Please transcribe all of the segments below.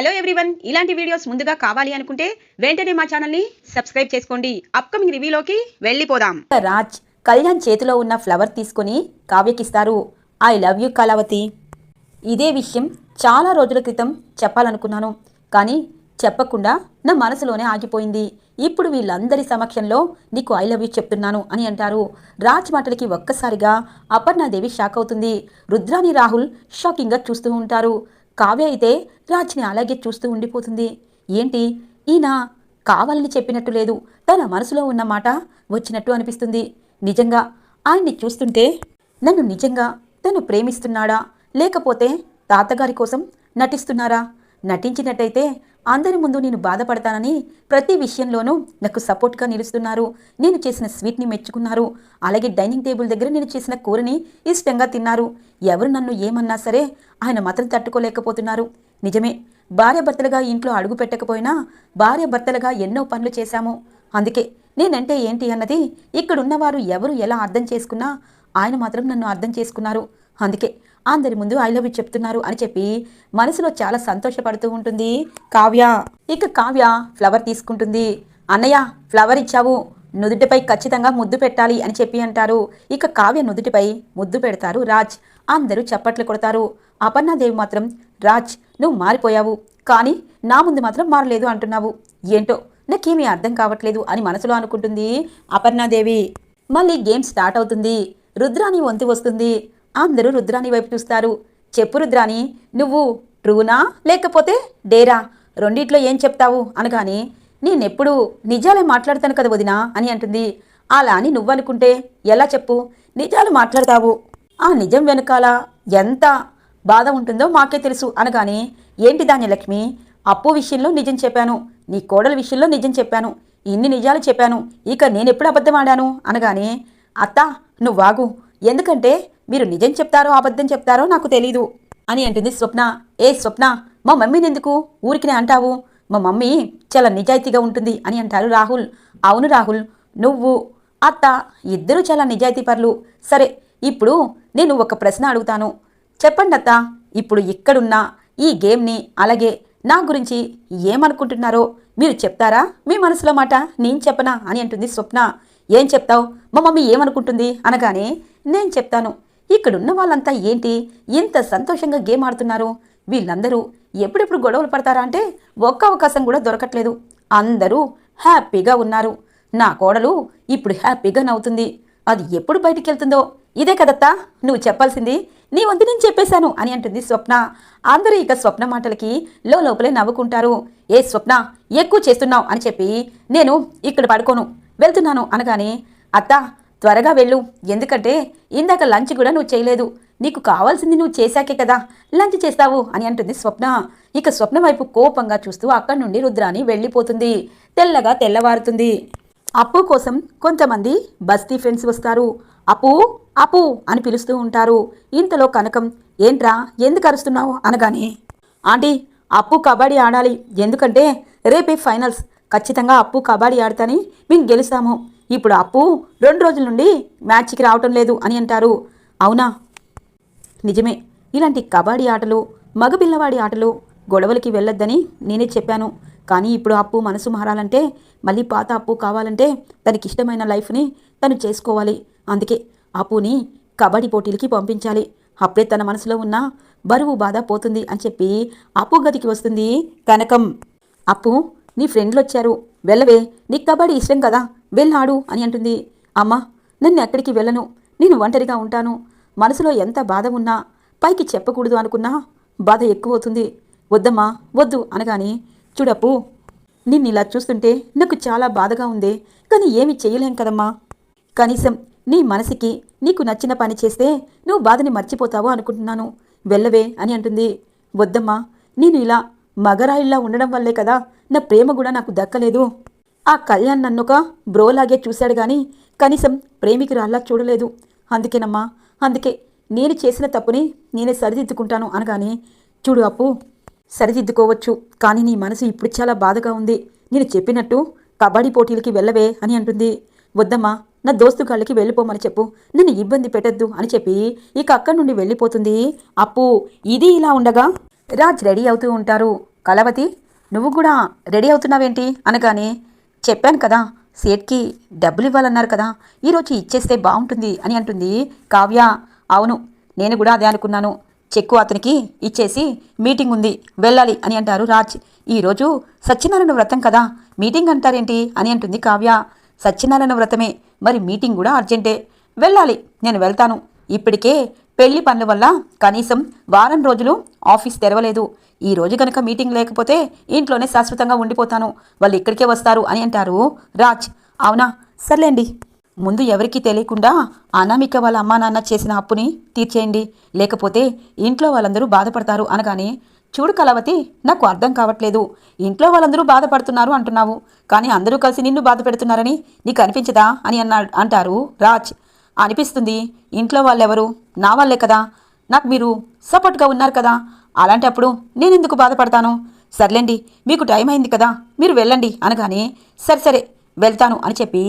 Hello everyone ఇలాంటి videos ముందుగా కావాలి అనుకుంటే వెంటనే మా ఛానల్ని సబ్స్క్రైబ్ చేసుకోండి. అప్కమింగ్ రివ్యూలోకి వెళ్ళిపోదాం. రాజ్ కళ్యాణ్ చేతిలో ఉన్న ఫ్లవర్ తీసుకుని కావ్యకిస్తారు. ఐ లవ్ యూ కళావతి ఇదే విషయం చాలా రోజుల క్రితం చెప్పాలనుకున్నాను. కానీ చెప్పకుండా నా మనసులోనే ఆగిపోయింది. ఇప్పుడు వీళ్ళందరి సమక్షంలో నీకు ఐ లవ్ యూ చెప్తున్నాను అని అంటారు. రాజ్ మాటలకి ఒక్కసారిగా అపర్ణాదేవి షాక్ అవుతుంది. రుద్రాని రాహుల్ షాకింగ్గా చూస్తూ ఉంటారు. కావ్య అయితే రాజ్ని అలాగే చూస్తూ ఉండిపోతుంది. ఏంటి? ఈయన కావాలని చెప్పినట్టు లేదు. తన మనసులో ఉన్న మాట వచ్చినట్టు అనిపిస్తుంది. నిజంగా ఆయన్ని చూస్తుంటే నన్ను నిజంగా తను ప్రేమిస్తున్నాడా? లేకపోతే తాతగారి కోసం నటిస్తున్నారా? నటించినట్టయితే అందరి ముందు నేను బాధపడతానని ప్రతి విషయంలోనూ నాకు సపోర్ట్గా నిలుస్తున్నారు. నేను చేసిన స్వీట్ని మెచ్చుకున్నారు. అలాగే డైనింగ్ టేబుల్ దగ్గర నేను చేసిన కూరని ఇష్టంగా తిన్నారు. ఎవరు నన్ను ఏమన్నా సరే ఆయన మాత్రం తట్టుకోలేకపోతున్నారు. నిజమే భార్యాభర్తలుగా ఇంట్లో అడుగు పెట్టకపోయినా భార్యాభర్తలుగా ఎన్నో పనులు చేశాము. అందుకే నేనంటే ఏంటి అన్నది ఇక్కడున్నవారు ఎవరు ఎలా అర్థం చేసుకున్నా ఆయన మాత్రం నన్ను అర్థం చేసుకున్నారు. అందుకే అందరి ముందు ఐ లవ్ యూ చెప్తున్నారు అని చెప్పి మనసులో చాలా సంతోషపడుతూ ఉంటుంది. కావ్య. ఇక కావ్య ఫ్లవర్ తీసుకుంటుంది. అన్నయ్య ఫ్లవర్ ఇచ్చావు. నుదుటిపై ఖచ్చితంగా ముద్దు పెట్టాలి అని చెప్పి అంటారు. ఇక కావ్య నుదుటిపై ముద్దు పెడతారు రాజ్. అందరూ చప్పట్లు కొడతారు. అపర్ణాదేవి మాత్రం రాజ్ నువ్వు మారిపోయావు. కానీ నా ముందు మాత్రం మారలేదు అంటున్నావు. ఏంటో? నాకేమీ అర్థం కావట్లేదు అని మనసులో అనుకుంటుంది అపర్ణాదేవి. మళ్ళీ గేమ్ స్టార్ట్ అవుతుంది. రుద్రాని వంతు వస్తుంది. అందరూ రుద్రాని వైపు చూస్తారు. చెప్పు రుద్రాని నువ్వు ట్రూనా? లేకపోతే డేరా? రెండిట్లో ఏం చెప్తావు? అనగాని నేనెప్పుడు నిజాలే మాట్లాడతాను కదా వదినా అని అంటుంది. అలా అని నువ్వనుకుంటే ఎలా చెప్పు? నిజాలు మాట్లాడతావు. ఆ నిజం వెనకాల ఎంత బాధ ఉంటుందో మాకే తెలుసు. అనగానే ఏంటి ధాన్యలక్ష్మి? అప్పు విషయంలో నిజం చెప్పాను. నీ కోడల విషయంలో నిజం చెప్పాను. ఇన్ని నిజాలు చెప్పాను. ఇక నేనెప్పుడు అబద్ధం ఆడాను అనగానే అత్త నువ్వాగు ఎందుకంటే మీరు నిజం చెప్తారో అబద్ధం చెప్తారో నాకు తెలీదు. అని అంటుంది స్వప్న. ఏ స్వప్న మా మమ్మీని ఎందుకు ఊరికినే అంటావు? మా మమ్మీ చాలా నిజాయితీగా ఉంటుంది అని అంటారు రాహుల్. అవును రాహుల్ నువ్వు అత్త ఇద్దరూ చాలా నిజాయితీ పరులు. సరే ఇప్పుడు నేను ఒక ప్రశ్న అడుగుతాను. చెప్పండి అత్త ఇప్పుడు ఇక్కడున్న ఈ గేమ్ని అలాగే నా గురించి ఏమనుకుంటున్నారో మీరు చెప్తారా? మీ మనసులో మాట నేను చెప్పనా? అని అంటుంది స్వప్న. ఏం చెప్తావు? మా మమ్మీ ఏమనుకుంటుంది? అనగానే నేను చెప్తాను. ఇక్కడున్న వాళ్ళంతా ఏంటి? ఇంత సంతోషంగా గేమ్ ఆడుతున్నారు. వీళ్ళందరూ ఎప్పుడెప్పుడు గొడవలు పడతారా అంటే ఒక్క అవకాశం కూడా దొరకట్లేదు. అందరూ హ్యాపీగా ఉన్నారు. నా కోడలు ఇప్పుడు హ్యాపీగా నవ్వుతుంది. అది ఎప్పుడు బయటికి వెళ్తుందో ఇదే కదత్తా నువ్వు చెప్పాల్సింది. నీ వంతు నేను చెప్పేశాను అని అంటుంది స్వప్న. అందరూ ఇక స్వప్న మాటలకి లో లోపలే నవ్వుకుంటారు. ఏ స్వప్న ఎక్కువ చేస్తున్నావు అని చెప్పి నేను ఇక్కడ పడుకోను వెళ్తున్నాను అనగానే అత్త త్వరగా వెళ్ళు. ఎందుకంటే ఇందాక లంచ్ కూడా నువ్వు చేయలేదు. నీకు కావాల్సింది నువ్వు చేశాకే కదా. లంచ్ చేస్తావు అని అంటుంది స్వప్న. ఇక స్వప్న వైపు కోపంగా చూస్తూ అక్కడి నుండి రుద్రాని వెళ్ళిపోతుంది. తెల్లగా తెల్లవారుతుంది. అప్పు కోసం కొంతమంది బస్తీ ఫ్రెండ్స్ వస్తారు. అప్పు అప్పు అని పిలుస్తూ ఉంటారు. ఇంతలో కనకం ఏంట్రా ఎందుకు అరుస్తున్నావు? అనగానే ఆంటీ అప్పు కబడ్డీ ఆడాలి. ఎందుకంటే రేపే ఫైనల్స్. ఖచ్చితంగా అప్పు కబడ్డీ ఆడతాని మేము గెలుస్తాము. ఇప్పుడు అప్పు రెండు రోజుల నుండి మ్యాచ్కి రావటం లేదు అని అంటారు. అవునా? నిజమే. ఇలాంటి కబడ్డీ ఆటలు మగపిల్లవాడి ఆటలు గొడవలకి వెళ్ళొద్దని నేనే చెప్పాను. కానీ ఇప్పుడు అప్పు మనసు మారాలంటే మళ్ళీ పాత అప్పు కావాలంటే తనకి ఇష్టమైన లైఫ్ని తను చేసుకోవాలి. అందుకే అప్పుని కబడ్డీ పోటీలకి పంపించాలి. అప్పుడే తన మనసులో ఉన్న బరువు బాధ పోతుంది అని చెప్పి అప్పు గదికి వస్తుంది కనకం. అప్పు నీ ఫ్రెండ్లు వచ్చారు వెళ్ళవే నీకు కబడ్డీ ఇష్టం కదా వెళ్ళాడు అని అంటుంది. అమ్మా నన్ను ఎక్కడికి వెళ్ళను? నేను ఒంటరిగా ఉంటాను. మనసులో ఎంత బాధ ఉన్నా పైకి చెప్పకూడదు అనుకున్నా బాధ ఎక్కువ అవుతుంది వద్దమ్మా వద్దు అనగానే చూడప్పు నిన్ను ఇలా చూస్తుంటే నాకు చాలా బాధగా ఉంది కానీ ఏమి చేయలేం కదమ్మా. కనీసం నీ మనసుకి నీకు నచ్చిన పని చేస్తే నువ్వు బాధని మర్చిపోతావు అనుకుంటున్నాను. వెళ్ళవే అని అంటుంది. వద్దమ్మా నేను ఇలా మగరాయిల్లా ఉండడం వల్లే కదా నా ప్రేమ కూడా నాకు దక్కలేదు. ఆ కళ్యాణ్ నన్నొక బ్రోలాగే చూశాడు గాని కనీసం ప్రేమికి ప్రేమికురాల్లా చూడలేదు. అందుకేనమ్మా అందుకే నేను చేసిన తప్పుని నేనే సరిదిద్దుకుంటాను అనగానే చూడు అప్పు సరిదిద్దుకోవచ్చు కానీ నీ మనసు ఇప్పుడు చాలా బాధగా ఉంది. నేను చెప్పినట్టు కబడ్డీ పోటీలకి వెళ్ళవే అని అంటుంది. వద్దమ్మా నా దోస్తు కాళ్ళకి వెళ్ళిపోమని చెప్పు. నన్ను ఇబ్బంది పెట్టద్దు అని చెప్పి ఇక అక్కడి నుండి వెళ్ళిపోతుంది. అప్పు ఇది ఇలా ఉండగా రాజ్ రెడీ అవుతూ ఉంటారు. కళావతి నువ్వు కూడా రెడీ అవుతున్నావేంటి? అనగానే చెప్పాను కదా సేట్కి డబ్బులు ఇవ్వాలన్నారు కదా ఈరోజు ఇచ్చేస్తే బాగుంటుంది అని అంటుంది కావ్య. అవును నేను కూడా అదే అనుకున్నాను. చెక్కు అతనికి ఇచ్చేసి మీటింగ్ ఉంది వెళ్ళాలి అని అంటారు రాజ్. ఈరోజు సత్యనారాయణ వ్రతం కదా మీటింగ్ అంటారేంటి అని అంటుంది కావ్య. సత్యనారాయణ వ్రతమే మరి మీటింగ్ కూడా అర్జెంటే. వెళ్ళాలి నేను వెళ్తాను. ఇప్పటికే పెళ్ళి పనుల వల్ల కనీసం వారం రోజులు ఆఫీస్ తెరవలేదు. ఈ రోజు కనుక మీటింగ్ లేకపోతే ఇంట్లోనే శాశ్వతంగా ఉండిపోతాను. వాళ్ళు ఇక్కడికే వస్తారు అని అంటారు రాజ్. అవునా? సర్లేండి. ముందు ఎవరికీ తెలియకుండా అనామిక వాళ్ళ అమ్మా నాన్న చేసిన అప్పుని తీర్చేయండి. లేకపోతే ఇంట్లో వాళ్ళందరూ బాధపడతారు అనగానే చూడు కలవతి నాకు అర్థం కావట్లేదు. ఇంట్లో వాళ్ళందరూ బాధపడుతున్నారు అంటున్నావు. కానీ అందరూ కలిసి నిన్ను బాధ పెడుతున్నారని నీకు అనిపించదా అని అన్నా అంటారు రాజ్. అనిపిస్తుంది ఇంట్లో వాళ్ళెవరు? నా వాళ్ళే కదా. నాకు మీరు సపోర్ట్గా ఉన్నారు కదా. అలాంటప్పుడు నేనెందుకు బాధపడతాను? సర్లేండి మీకు టైం అయింది కదా మీరు వెళ్ళండి అనగానే సరే సరే వెళ్తాను అని చెప్పి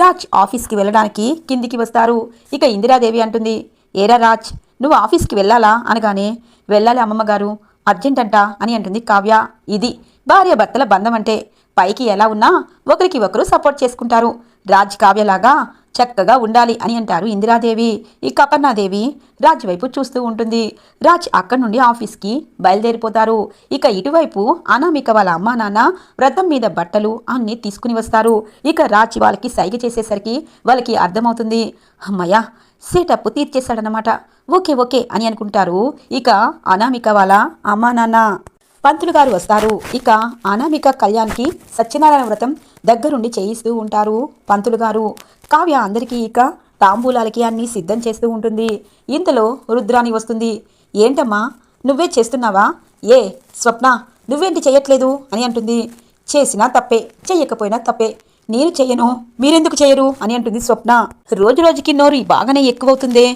రాజ్ ఆఫీస్కి వెళ్ళడానికి కిందికి వస్తారు. ఇక ఇందిరాదేవి అంటుంది ఏరా రాజ్ నువ్వు ఆఫీస్కి వెళ్ళాలా అనగానే వెళ్ళాలి అమ్మమ్మ గారు అర్జెంట్ అంట అని అంటుంది కావ్య. ఇది భార్య భర్తల బంధం అంటే పైకి ఎలా ఉన్నా ఒకరికి ఒకరు సపోర్ట్ చేసుకుంటారు. రాజ్ కావ్యలాగా చక్కగా ఉండాలి అని అంటారు ఇందిరాదేవి. ఇక అపర్ణాదేవి రాజ్ వైపు చూస్తూ ఉంటుంది. రాజ్ అక్కడి నుండి ఆఫీస్కి బయలుదేరిపోతారు. ఇక ఇటువైపు అనామిక వాళ్ళ అమ్మా నాన్న వ్రతం మీద బట్టలు అన్నీ తీసుకుని వస్తారు. ఇక రాజ్ వాళ్ళకి సైగ చేసేసరికి వాళ్ళకి అర్థమవుతుంది. అమ్మయ్య సేటప్పు తీర్చేశాడనమాట ఓకే ఓకే అని అనుకుంటారు. ఇక అనామిక వాళ్ళ అమ్మా నాన్న. పంతులు గారు వస్తారు. ఇక అనామిక కళ్యాణ్కి సత్యనారాయణ వ్రతం దగ్గరుండి చేయిస్తూ ఉంటారు పంతులు గారు. కావ్య అందరికీ ఇక తాంబూలాలకి అన్నీ సిద్ధం చేస్తూ ఉంటుంది. ఇంతలో రుద్రాణి వస్తుంది. ఏంటమ్మా నువ్వే చేస్తున్నావా? ఏ స్వప్న నువ్వేంటి చేయట్లేదు? అని అంటుంది. చేసినా తప్పే చెయ్యకపోయినా తప్పే. నేను చెయ్యను మీరెందుకు చేయరు? అని అంటుంది స్వప్న. రోజు రోజుకి నోరు బాగానే ఎక్కువవుతుందే.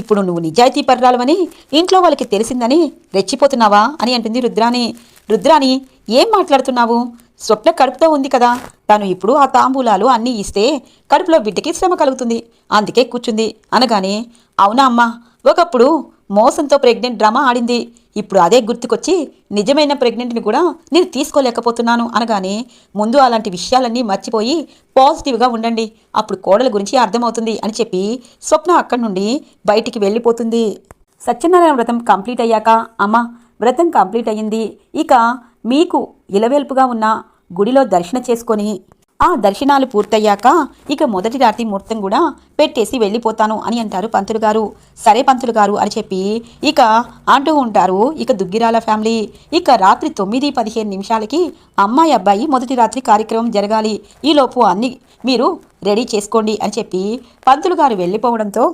ఇప్పుడు నువ్వు నిజాయితీ పర్రాలవని ఇంట్లో వాళ్ళకి తెలిసిందని రెచ్చిపోతున్నావా అని అంటుంది రుద్రాని రుద్రాని ఏం మాట్లాడుతున్నావు? స్వప్న కడుపుతో ఉంది కదా. తను ఇప్పుడు ఆ తాంబూలాలు అన్నీ ఇస్తే కడుపులో బిడ్డకి శ్రమ కలుగుతుంది. అందుకే కూర్చుంది. అనగానే అవునా అమ్మా? ఒకప్పుడు మోసంతో ప్రెగ్నెంట్ డ్రామా ఆడింది. ఇప్పుడు అదే గుర్తుకొచ్చి నిజమైన ప్రెగ్నెంట్ని కూడా నేను తీసుకోలేకపోతున్నాను అనగానే ముందు అలాంటి విషయాలన్నీ మర్చిపోయి పాజిటివ్గా ఉండండి. అప్పుడు కోడల గురించి అర్థమవుతుంది అని చెప్పి స్వప్న అక్కడి నుండి బయటికి వెళ్ళిపోతుంది. సత్యనారాయణ వ్రతం కంప్లీట్ అయ్యాక అమ్మ వ్రతం కంప్లీట్ అయ్యింది. ఇక మీకు ఇలవేల్పుగా ఉన్న గుడిలో దర్శన చేసుకొని ఆ దర్శనాలు పూర్తయ్యాక ఇక మొదటి రాత్రి ముహూర్తం కూడా పెట్టేసి వెళ్ళిపోతాను అని అంటారు పంతులు గారు. సరే పంతులు గారు అని చెప్పి ఇక అంటూ ఉంటారు ఇక దుగ్గిరాల ఫ్యామిలీ. ఇక రాత్రి తొమ్మిది పదిహేను నిమిషాలకి అమ్మాయి అబ్బాయి మొదటి రాత్రి కార్యక్రమం జరగాలి. ఈలోపు అన్ని మీరు రెడీ చేసుకోండి అని చెప్పి పంతులు గారు వెళ్ళిపోవడంతో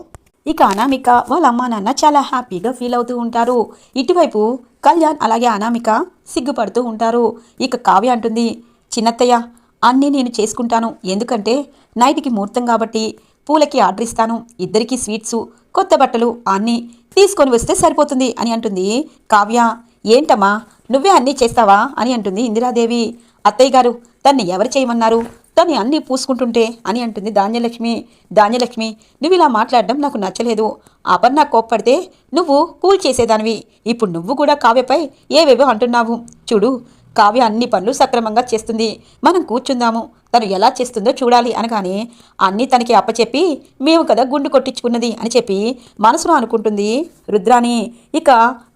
ఇక అనామిక వాళ్ళ అమ్మా నాన్న చాలా హ్యాపీగా ఫీల్ అవుతూ ఉంటారు. ఇటువైపు కళ్యాణ్ అలాగే అనామిక సిగ్గుపడుతూ ఉంటారు. ఇక కావ్య అంటుంది చిన్నత్తయ్య అన్నీ నేను చేసుకుంటాను. ఎందుకంటే నైట్కి ముహూర్తం కాబట్టి పూలకి ఆర్డర్ ఇస్తాను. ఇద్దరికి స్వీట్సు కొత్త బట్టలు అన్నీ తీసుకొని వస్తే సరిపోతుంది అని అంటుంది. కావ్య ఏంటమ్మా నువ్వే అన్నీ చేస్తావా? అని అంటుంది ఇందిరాదేవి. అత్తయ్య గారు తన్ని ఎవరు చేయమన్నారు? తను అన్నీ పూసుకుంటుంటే అని అంటుంది ధాన్యలక్ష్మి. ధాన్యలక్ష్మి నువ్వు ఇలా మాట్లాడడం నాకు నచ్చలేదు. అపర్ణ కోప్పడితే నువ్వు కూల్ చేసేదానివి. ఇప్పుడు నువ్వు కూడా కావ్యపై ఏవేవో అంటున్నావు. చూడు కావ్య అన్ని పనులు సక్రమంగా చేస్తుంది. మనం కూర్చుందాము. తను ఎలా చేస్తుందో చూడాలి అనగానే అన్నీ తనకి అప్పచెప్పి మేము కదా గుండు కొట్టించుకున్నది అని చెప్పి మనసులో అనుకుంటుంది రుద్రాని ఇక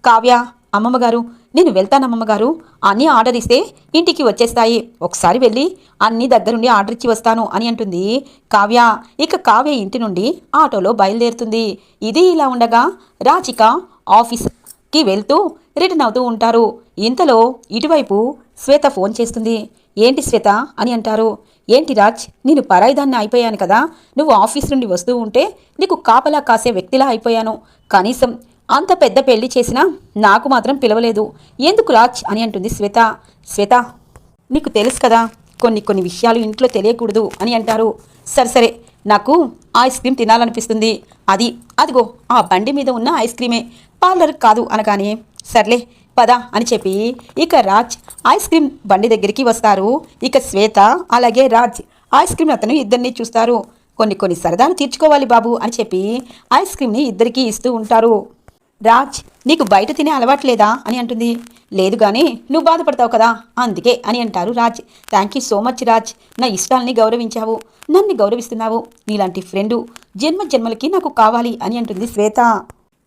కావ్య అమ్మమ్మ గారు నేను వెళ్తాను గారు అన్నీ ఆర్డర్ ఇస్తే ఇంటికి వచ్చేస్తాయి. ఒకసారి వెళ్ళి అన్నీ దగ్గరుండి ఆర్డర్ ఇచ్చి వస్తాను అని అంటుంది కావ్య. ఇక కావ్య ఇంటి నుండి ఆటోలో బయలుదేరుతుంది. ఇది ఇలా ఉండగా రాచిక ఆఫీస్కి వెళ్తూ రిటర్న్ అవుతూ ఉంటారు. ఇంతలో ఇటువైపు శ్వేత ఫోన్ చేస్తుంది. ఏంటి శ్వేత? అని అంటారు. ఏంటి రాజ్ నేను పరాయిదాన్ని అయిపోయాను కదా. నువ్వు ఆఫీస్ నుండి వస్తూ ఉంటే నీకు కాపలా కాసే వ్యక్తిలా అయిపోయాను. కనీసం అంత పెద్ద పెళ్ళి చేసినా నాకు మాత్రం పిలవలేదు. ఎందుకు రాజ్? అని అంటుంది శ్వేత. శ్వేత నీకు తెలుసు కదా కొన్ని కొన్ని విషయాలు ఇంట్లో తెలియకూడదు అని అంటారు. సరే సరే నాకు ఐస్ క్రీమ్ తినాలనిపిస్తుంది. అది అదిగో ఆ బండి మీద ఉన్న ఐస్ క్రీమే. పార్లర్ కాదు అనగానే సర్లే పద అని చెప్పి ఇక రాజ్ ఐస్ క్రీమ్ బండి దగ్గరికి వస్తారు. ఇక శ్వేత అలాగే రాజ్ ఐస్ క్రీమ్ అతను ఇద్దరిని చూస్తారు. కొన్ని కొన్ని సరదాలు తీర్చుకోవాలి బాబు అని చెప్పి ఐస్ క్రీమ్ని ఇద్దరికీ ఇస్తూ ఉంటారు. రాజ్ నీకు బయట తినే అలవాట్లేదా అని అంటుంది. లేదు కానీ నువ్వు బాధపడతావు కదా అందుకే అని అంటారు Raj. Thank you so much Raj నా ఇష్టాల్ని గౌరవించావు నన్ను గౌరవిస్తున్నావు నీలాంటి ఫ్రెండు జన్మ జన్మలకి నాకు కావాలి అని అంటుంది శ్వేత.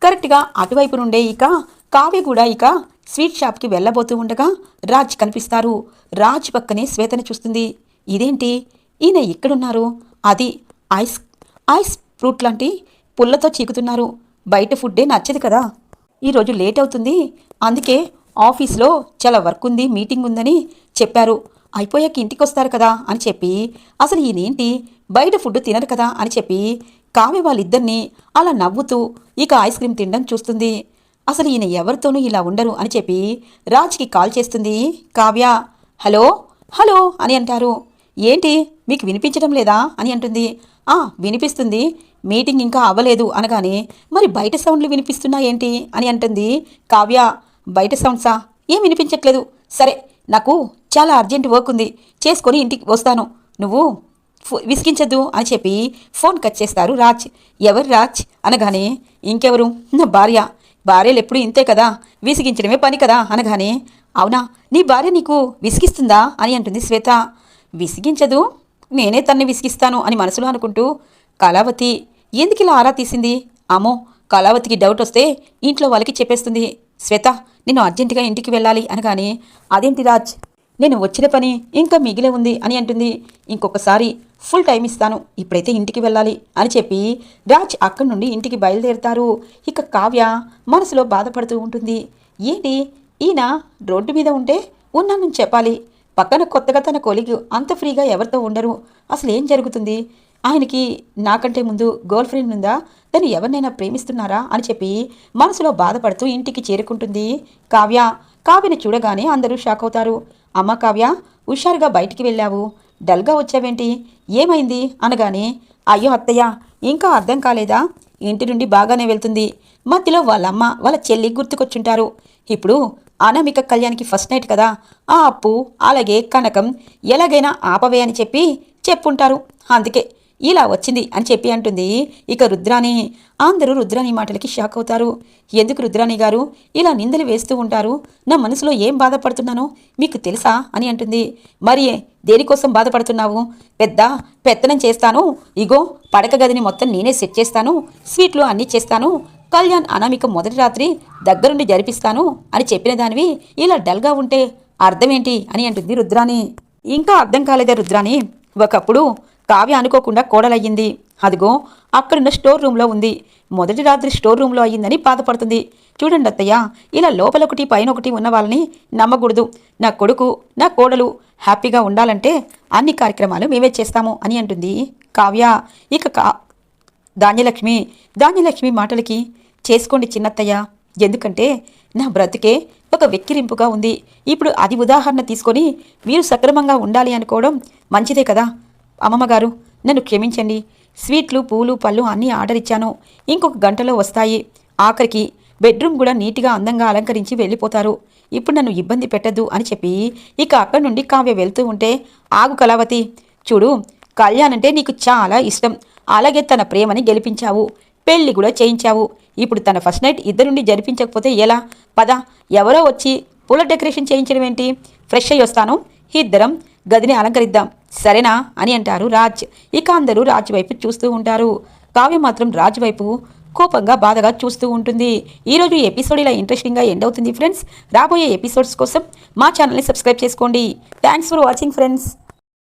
కరెక్ట్గా అటువైపు నుండే ఇక కావ్య కూడా ఇక స్వీట్ షాప్కి వెళ్ళబోతూ ఉండగా రాజ్ కనిపిస్తారు. రాజ్ పక్కనే శ్వేతని చూస్తుంది. ఇదేంటి? ఈయన ఇక్కడున్నారు అది ఐస్ ఐస్ ఫ్రూట్ లాంటి పుల్లతో చీకుతున్నారు. బయట ఫుడ్డే నచ్చదు కదా. ఈరోజు లేట్ అవుతుంది. అందుకే ఆఫీస్లో చాలా వర్క్ ఉంది మీటింగ్ ఉందని చెప్పారు. అయిపోయాక ఇంటికి వస్తారు కదా అని చెప్పి అసలు ఈయనేంటి? బయట ఫుడ్ తినరు కదా అని చెప్పి కావ్య వాళ్ళిద్దరినీ అలా నవ్వుతూ ఇక ఐస్ క్రీమ్ తినడం చూస్తుంది. అసలు ఈయన ఎవరితోనూ ఇలా ఉండరు అని చెప్పి రాజ్కి కాల్ చేస్తుంది కావ్య. హలో? హలో అని అంటారు. ఏంటి? మీకు వినిపించడం లేదా? అని అంటుంది. ఆ వినిపిస్తుంది. మీటింగ్ ఇంకా అవ్వలేదు అనగానే మరి బయట సౌండ్లు వినిపిస్తున్నా ఏంటి అని అంటుంది కావ్య. బయట సౌండ్సా? ఏం వినిపించట్లేదు. సరే నాకు చాలా అర్జెంట్ వర్క్ ఉంది. చేసుకొని ఇంటికి వస్తాను. నువ్వు విసిగించద్దు అని చెప్పి ఫోన్ కట్ చేస్తారు రాజ్. ఎవరు రాజ్? అనగానే ఇంకెవరు? నా భార్య. భార్యలు ఎప్పుడు ఇంతే కదా? విసిగించడమే పని కదా అనగానే అవునా? నీ భార్య నీకు విసిగిస్తుందా? అని అంటుంది శ్వేత. విసిగించదు. నేనే తన్ని విసిగిస్తాను అని మనసులో అనుకుంటూ కళావతి ఎందుకు ఇలా ఆరా తీసింది? అమ్మో కళావతికి డౌట్ వస్తే ఇంట్లో వాళ్ళకి చెప్పేస్తుంది. శ్వేత నేను అర్జెంటుగా ఇంటికి వెళ్ళాలి అనగానే అదేంటి రాజ్? నేను వచ్చిన పని ఇంకా మిగిలే ఉంది అని అంటుంది. ఇంకొకసారి ఫుల్ టైం ఇస్తాను ఇప్పుడైతే ఇంటికి వెళ్ళాలి అని చెప్పి రాజ్ అక్కడి నుండి ఇంటికి బయలుదేరుతారు. ఇక కావ్య మనసులో బాధపడుతూ ఉంటుంది. ఏంటి? ఈయన రోడ్డు మీద ఉంటే ఉన్నానని చెప్పాలి. పక్కన కొత్తగా తన కొలిగి అంత ఫ్రీగా ఎవరితో ఉండరు. అసలు ఏం జరుగుతుంది? ఆయనకి నాకంటే ముందు గర్ల్ ఫ్రెండ్ ఉందా? తను ఎవరినైనా ప్రేమిస్తున్నారా? అని చెప్పి మనసులో బాధపడుతూ ఇంటికి చేరుకుంటుంది కావ్య. కావ్యని చూడగానే అందరూ షాక్ అవుతారు. అమ్మ కావ్య హుషారుగా బయటికి వెళ్ళావు. డల్గా వచ్చావేంటి? ఏమైంది? అనగానే అయ్యో అత్తయ్య ఇంకా అర్థం కాలేదా? ఇంటి నుండి బాగానే వెళ్తుంది. మధ్యలో వాళ్ళమ్మ వాళ్ళ చెల్లి గుర్తుకొచ్చుంటారు. ఇప్పుడు అనామిక కళ్యాణ్కి ఫస్ట్ నైట్ కదా. ఆ అప్పు అలాగే కనకం ఎలాగైనా ఆపవే అని చెప్పి చెప్పుంటారు. అందుకే ఇలా వచ్చింది అని చెప్పి అంటుంది. ఇక రుద్రాణి అందరూ రుద్రాణి మాటలకి షాక్ అవుతారు. ఎందుకు రుద్రాణి గారు ఇలా నిందలు వేస్తూ ఉంటారు? నా మనసులో ఏం బాధపడుతున్నానో మీకు తెలుసా? అని అంటుంది. మరి దేనికోసం బాధపడుతున్నావు? పెద్ద పెత్తనం చేస్తాను. ఇగో పడక గదిని మొత్తం నేనే సెట్ చేస్తాను. స్వీట్లు అన్నీ చేస్తాను. కళ్యాణ్ అనామిక మొదటి రాత్రి దగ్గరుండి జరిపిస్తాను అని చెప్పిన దానివి ఇలా డల్గా ఉంటే అర్థమేంటి అని అంటుంది రుద్రాణి. ఇంకా అర్థం కాలేదా రుద్రాణి? ఒకప్పుడు కావ్య అనుకోకుండా కోడలయ్యింది. అదిగో అక్కడున్న స్టోర్ రూమ్లో ఉంది. మొదటి రాత్రి స్టోర్ రూమ్లో అయ్యిందని బాధపడుతుంది. చూడండి అత్తయ్య ఇలా లోపల ఒకటి పైన ఒకటి ఉన్న వాళ్ళని నమ్మకూడదు. నా కొడుకు నా కోడలు హ్యాపీగా ఉండాలంటే అన్ని కార్యక్రమాలు మేమే చేస్తాము అని అంటుంది కావ్య. ఇక కా ధాన్యలక్ష్మి ధాన్యలక్ష్మి మాటలకి చేసుకోండి చిన్నత్తయ్య. ఎందుకంటే నా బ్రతికే ఒక వెక్కిరింపుగా ఉంది. ఇప్పుడు అది ఉదాహరణ తీసుకొని మీరు సక్రమంగా ఉండాలి అనుకోవడం మంచిదే కదా. అమ్మమ్మగారు నన్ను క్షమించండి. స్వీట్లు పూలు పళ్ళు అన్నీ ఆర్డర్ ఇచ్చాను. ఇంకొక గంటలో వస్తాయి. ఆఖరికి బెడ్రూమ్ కూడా నీట్గా అందంగా అలంకరించి వెళ్ళిపోతారు. ఇప్పుడు నన్ను ఇబ్బంది పెట్టద్దు అని చెప్పి ఇక అక్కడి నుండి కావ్య వెళ్తూ ఉంటే ఆగు కళావతి చూడు కళ్యాణ్ అంటే నీకు చాలా ఇష్టం. అలాగే తన ప్రేమని గెలిపించావు. పెళ్ళి కూడా చేయించావు. ఇప్పుడు తన ఫస్ట్ నైట్ ఇద్దరుండి జరిపించకపోతే ఎలా? పద ఎవరో వచ్చి పూల డెకరేషన్ చేయించడం ఏంటి? ఫ్రెష్ అయ్యి వస్తాను. ఇద్దరం గదిని అలంకరిద్దాం. సరేనా? అని అంటారు రాజ్. ఇక అందరూ రాజ్ వైపు చూస్తూ ఉంటారు. కావ్య మాత్రం రాజ్ వైపు కోపంగా బాధగా చూస్తూ ఉంటుంది. ఈరోజు ఎపిసోడ్ ఇలా ఇంట్రెస్టింగ్గా ఎండ్ అవుతుంది ఫ్రెండ్స్. రాబోయే ఎపిసోడ్స్ కోసం మా ఛానల్ని సబ్స్క్రైబ్ చేసుకోండి. Thanks for watching friends.